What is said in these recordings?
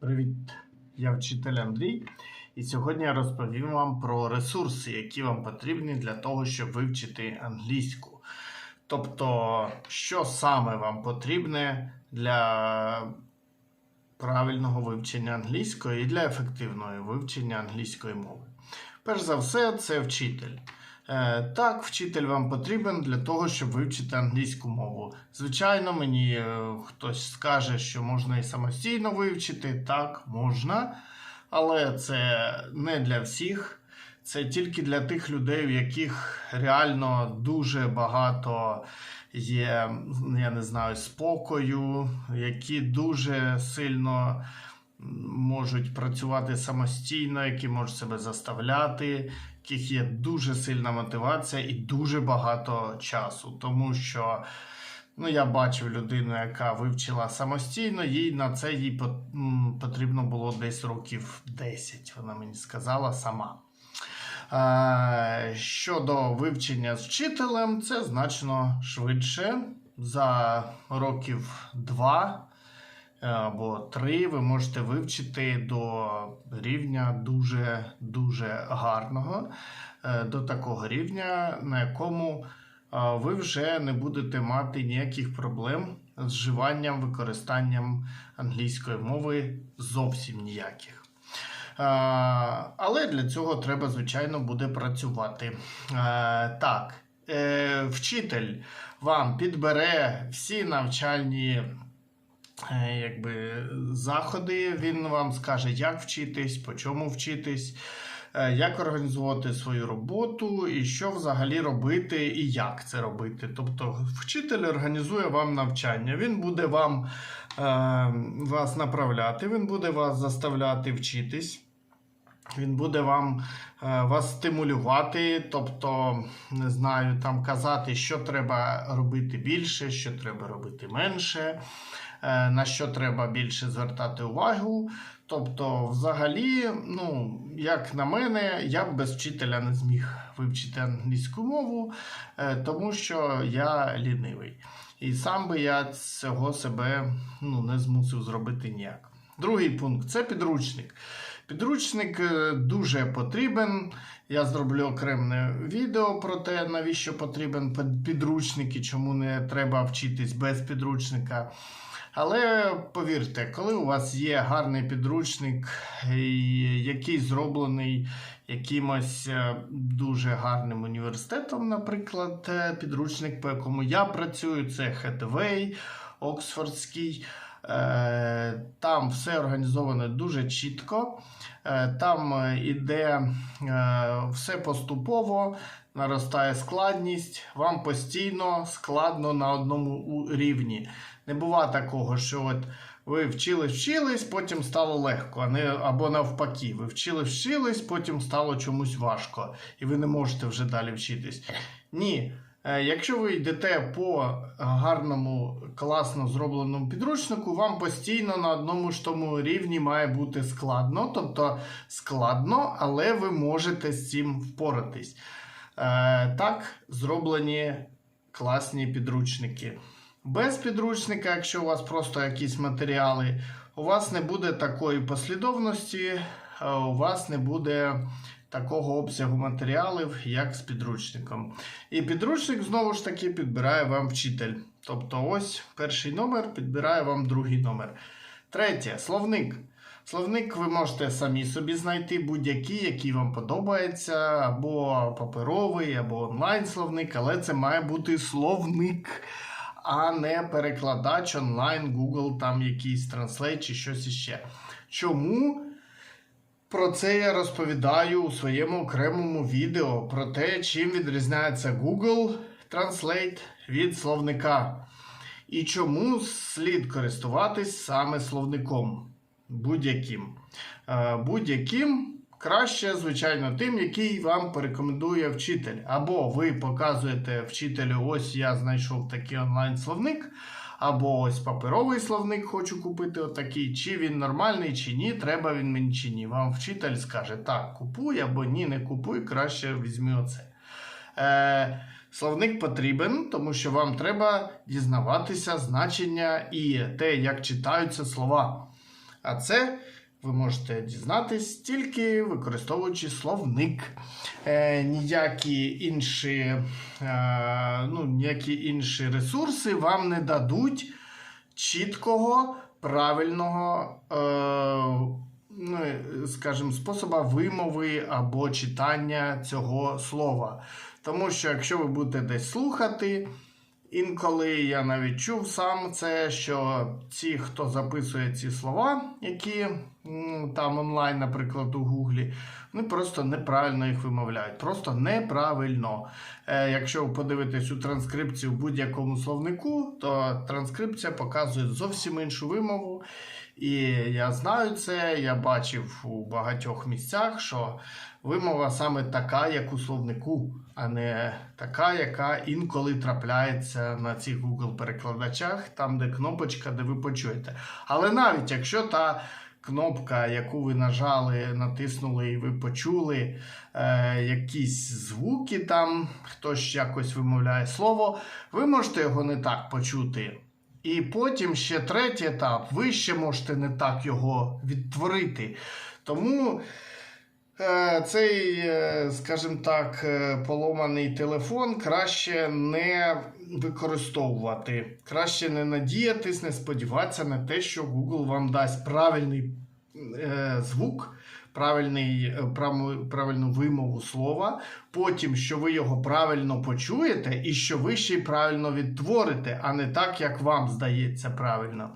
Привіт, я вчитель Андрій, і сьогодні я розповім вам про ресурси, які вам потрібні для того, щоб вивчити англійську. Тобто, що саме вам потрібне для правильного вивчення англійської і для ефективного вивчення англійської мови. Перш за все, це вчитель. Е, Так, вчитель вам потрібен для того, щоб вивчити англійську мову. Звичайно, мені е, хтось скаже, що можна і самостійно вивчити. Так, можна, але це не для всіх. Це тільки для тих людей, у яких реально дуже багато є, я не знаю, спокою, які дуже сильно можуть працювати самостійно, які можуть себе заставляти, яких є дуже сильна мотивація і дуже багато часу. Тому що ну, я бачив людину, яка вивчила самостійно, їй на це їй потрібно було десь років 10, вона мені сказала сама. Е, Щодо вивчення з вчителем, це значно швидше. За років два е, або три ви можете вивчити до рівня дуже дуже гарного, е, до такого рівня, на якому е, ви вже не будете мати ніяких проблем з вживанням, використанням англійської мови зовсім ніяких. Е, Але для цього треба, звичайно, буде працювати. Е, Так, е, вчитель вам підбере всі навчальні е, якби, заходи. Він вам скаже, як вчитись, по чому вчитись, е, як організувати свою роботу і що взагалі робити і як це робити. Тобто, вчитель організує вам навчання. Він буде вам е, вас направляти, він буде вас заставляти вчитись. Він буде вам е, вас стимулювати, тобто, не знаю, там казати, що треба робити більше, що треба робити менше, е, на що треба більше звертати увагу. Тобто, взагалі, ну, як на мене, я б без вчителя не зміг вивчити англійську мову, е, тому що я лінивий. І сам би я цього себе ну, не змусив зробити ніяк. Другий пункт це підручник. Підручник е, дуже потрібен. Я зроблю окреме відео про те, навіщо потрібен підручник і чому не треба вчитись без підручника. Але повірте, коли у вас є гарний підручник, який зроблений якимось е, дуже гарним університетом, наприклад, е, підручник, по якому я працюю, це Хедвей, Оксфордський. Е, Там все організовано дуже чітко. Е, Там е, іде е, все поступово, наростає складність. Вам постійно складно на одному рівні. Не буває такого, що от ви вчились, вчились, потім стало легко, а не або навпаки, ви вчились, вчились, потім стало чомусь важко, і ви не можете вже далі вчитись. Ні. Е, Якщо ви йдете по гарному, класно зробленому підручнику, вам постійно на одному ж тому рівні має бути складно. Тобто складно, але ви можете з цим впоратись. Е, Так, зроблені класні підручники. Без підручника, якщо у вас просто якісь матеріали, у вас не буде такої послідовності, е, у вас не буде такого обсягу матеріалів, як з підручником. І підручник знову ж таки підбирає вам вчитель. Тобто, ось перший номер підбирає вам другий номер. Третє словник. Словник ви можете самі собі знайти будь-який, який вам подобається, або паперовий, або онлайн словник, але це має бути словник, а не перекладач онлайн, Google, там якийсь Translate чи щось іще. Чому? Про це я розповідаю у своєму окремому відео про те, чим відрізняється Google Translate від словника. І чому слід користуватись саме словником будь-яким. Е, Будь-яким краще, звичайно, тим, який вам порекомендує вчитель. Або ви показуєте вчителю, ось я знайшов такий онлайн-словник. Або ось паперовий словник хочу купити отакий, чи він нормальний, чи ні, треба він мені чи ні. Вам вчитель скаже, так, купуй або ні, не купуй, краще візьми оце. Е, словник потрібен, тому що вам треба дізнаватися значення і те, як читаються слова. А це ви можете дізнатись тільки використовуючи словник. Е, ніякі, інші, е, ну, ніякі інші ресурси вам не дадуть чіткого, правильного, е, ну, скажімо, способа вимови або читання цього слова. Тому що якщо ви будете десь слухати, інколи я навіть чув сам це, що ті, хто записує ці слова, які там онлайн, наприклад, у Гуглі, вони просто неправильно їх вимовляють. Просто неправильно. Е, якщо ви подивитесь у транскрипцію в будь-якому словнику, то транскрипція показує зовсім іншу вимову. І я знаю це, я бачив у багатьох місцях, що вимова саме така, як у словнику, а не така, яка інколи трапляється на цих Google перекладачах, там, де кнопочка, де ви почуєте. Але навіть якщо та кнопка, яку ви нажали, натиснули і ви почули е, якісь звуки, там хтось якось вимовляє слово, ви можете його не так почути. І потім ще третій етап, ви ще можете не так його відтворити. Тому цей, е, скажімо так, е, поломаний телефон краще не використовувати. Краще не надіятись, не сподіватися на те, що Google вам дасть правильний е, звук. Правильний, е, правильну вимову слова, потім, що ви його правильно почуєте, і що ви ще й правильно відтворите, а не так, як вам здається правильно.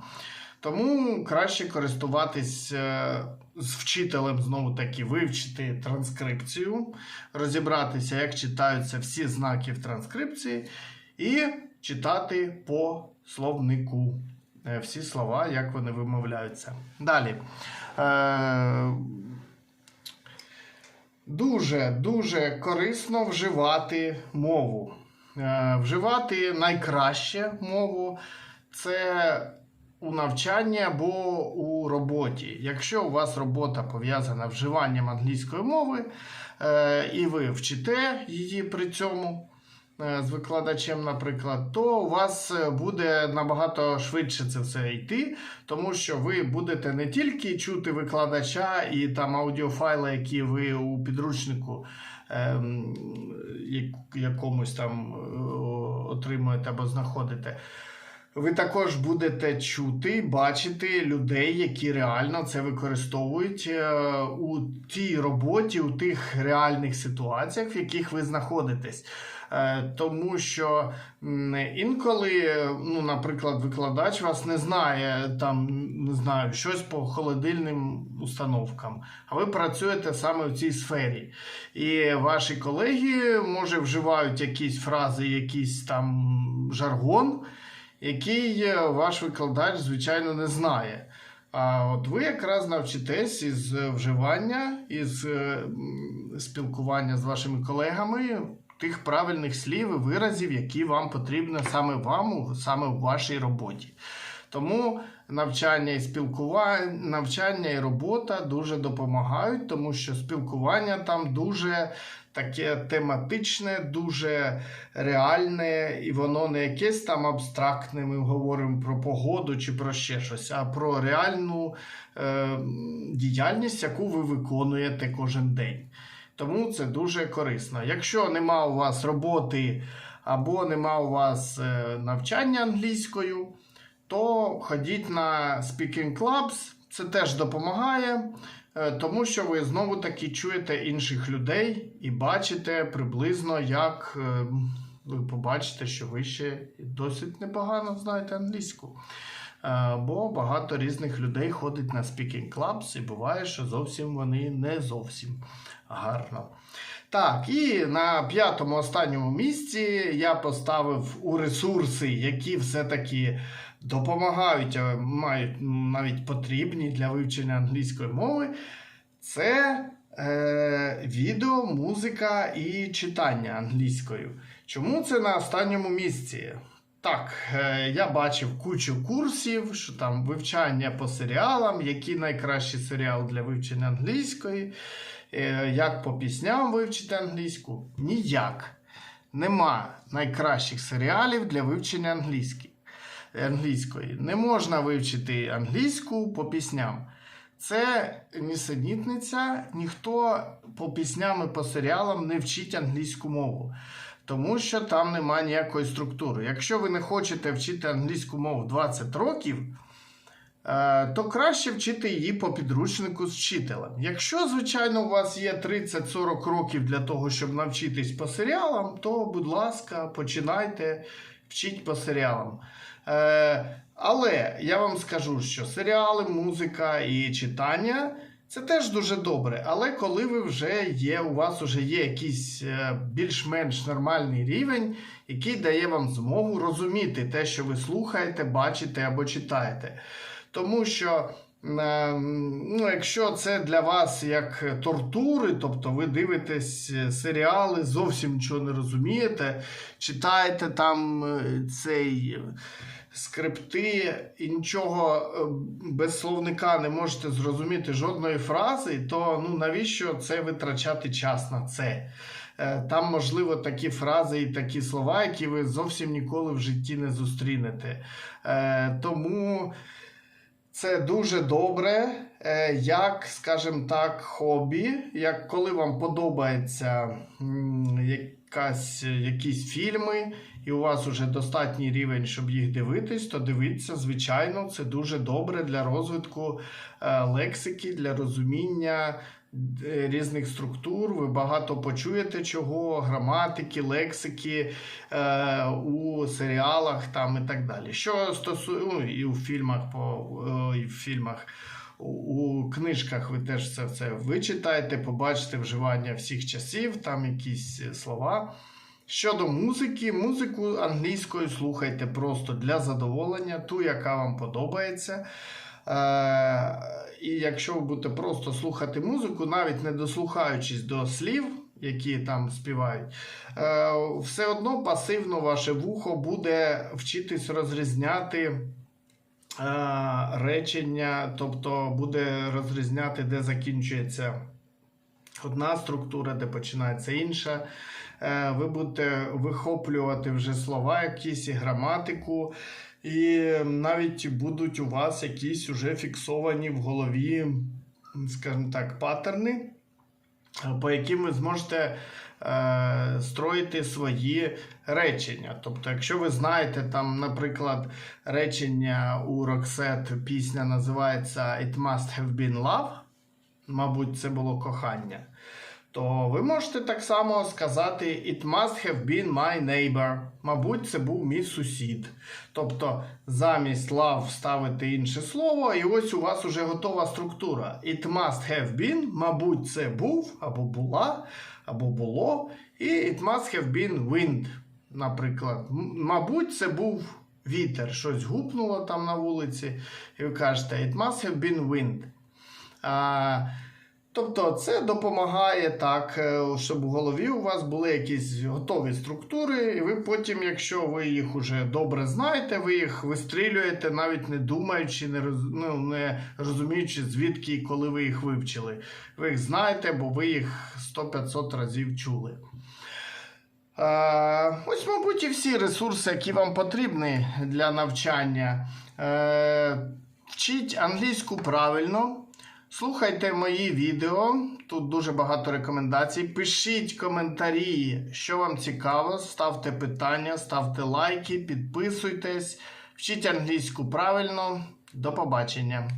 Тому краще користуватись е, з вчителем, знову таки, вивчити транскрипцію, розібратися, як читаються всі знаки в транскрипції, і читати по словнику е, всі слова, як вони вимовляються. Далі. Е, Дуже дуже корисно вживати мову. Е, вживати найкраще мову це у навчанні або у роботі. Якщо у вас робота пов'язана вживанням англійської мови, е, і ви вчите її при цьому е, з викладачем, наприклад, то у вас е, буде набагато швидше це все йти, тому що ви будете не тільки чути викладача і там аудіофайли, які ви у підручнику ем, якомусь там отримуєте або знаходите. Ви також будете чути, бачити людей, які реально це використовують е, у тій роботі, у тих реальних ситуаціях, в яких ви знаходитесь. Е, Тому що інколи, е, ну, наприклад, викладач вас не знає там, не знаю, щось по холодильним установкам, а ви працюєте саме в цій сфері. І ваші колеги, може, вживають якісь фрази, якийсь там жаргон який е, ваш викладач, звичайно, не знає. А от ви якраз навчитесь із е, вживання, із е, спілкування з вашими колегами тих правильних слів і виразів, які вам потрібні саме вам, саме в вашій роботі. Тому навчання і спілкування, навчання і робота дуже допомагають, тому що спілкування там дуже таке тематичне, дуже реальне, і воно не якесь там абстрактне. Ми говоримо про погоду чи про ще щось, а про реальну е, діяльність, яку ви виконуєте кожен день. Тому це дуже корисно. Якщо нема у вас роботи або нема у вас е, навчання англійською, то ходіть на Speaking Clubs, це теж допомагає, е, тому що ви знову таки чуєте інших людей і бачите приблизно, як е, ви побачите, що ви ще досить непогано знаєте англійську. Е, Бо багато різних людей ходить на Speaking Clubs, і буває, що зовсім вони не зовсім гарно. Так, і на п'ятому останньому місці я поставив у ресурси, які все-таки допомагають, а мають навіть потрібні для вивчення англійської мови. Це е, відео, музика і читання англійською. Чому це на останньому місці? Так, е, я бачив кучу курсів, що там вивчання по серіалам, який найкращий серіал для вивчення англійської, е, як по пісням вивчити англійську. Ніяк. Нема найкращих серіалів для вивчення англійської. Англійської. Не можна вивчити англійську по пісням. Це нісенітниця, ніхто по пісням і по серіалам не вчить англійську мову. Тому що там немає ніякої структури. Якщо ви не хочете вчити англійську мову 20 років, е, то краще вчити її по підручнику з вчителем. Якщо, звичайно, у вас є 30-40 років для того, щоб навчитись по серіалам, то, будь ласка, починайте вчіть по серіалам. Е, але я вам скажу, що серіали, музика і читання це теж дуже добре. Але коли ви вже є, у вас вже є якийсь е, більш-менш нормальний рівень, який дає вам змогу розуміти те, що ви слухаєте, бачите або читаєте. Тому що. Е, Ну, якщо це для вас як тортури, тобто ви дивитесь е, серіали, зовсім нічого не розумієте, читаєте там е, цей скрипти і нічого без словника не можете зрозуміти жодної фрази, то ну, навіщо це витрачати час на це? Там, можливо, такі фрази і такі слова, які ви зовсім ніколи в житті не зустрінете. Тому це дуже добре, е, як, скажімо так, хобі, як коли вам подобається якась, якісь фільми, і у вас вже достатній рівень, щоб їх дивитись, то дивіться, звичайно, це дуже добре для розвитку е, лексики, для розуміння різних структур. Ви багато почуєте чого, граматики, лексики е, у серіалах там і так далі. Що стосується ну, і у фільмах, по, е, і в фільмах. У- У книжках ви теж це все вичитаєте, побачите вживання всіх часів, там якісь е, слова. Щодо музики, музику англійською слухайте просто для задоволення, ту, яка вам подобається. Е, і якщо ви будете просто слухати музику, навіть не дослухаючись до слів, які там співають, е, все одно пасивно ваше вухо буде вчитись розрізняти е, речення, тобто буде розрізняти, де закінчується одна структура, де починається інша. Ви будете вихоплювати вже слова якісь і граматику, і навіть будуть у вас якісь уже фіксовані в голові, скажімо так, паттерни, по яким ви зможете е, строїти свої речення. Тобто, якщо ви знаєте, там, наприклад, речення у Roxette пісня називається It must have been love, мабуть, це було кохання. То ви можете так само сказати It must have been my neighbor. Мабуть, це був мій сусід. Тобто замість love ставити інше слово, і ось у вас уже готова структура. It must have been, мабуть, це був, або була, або було. І it must have been wind, наприклад. Мабуть, це був вітер, щось гупнуло там на вулиці, і ви кажете It must have been wind. А, Тобто це допомагає так, е, щоб у голові у вас були якісь готові структури, і ви потім, якщо ви їх уже добре знаєте, ви їх вистрілюєте, навіть не думаючи, не, роз, ну, не розуміючи, звідки і коли ви їх вивчили. Ви їх знаєте, бо ви їх 100-500 разів чули. Е, ось, мабуть, і всі ресурси, які вам потрібні для навчання. Е, вчіть англійську правильно. Слухайте мої відео, тут дуже багато рекомендацій. Пишіть коментарі, що вам цікаво, ставте питання, ставте лайки, підписуйтесь, вчіть англійську правильно. До побачення!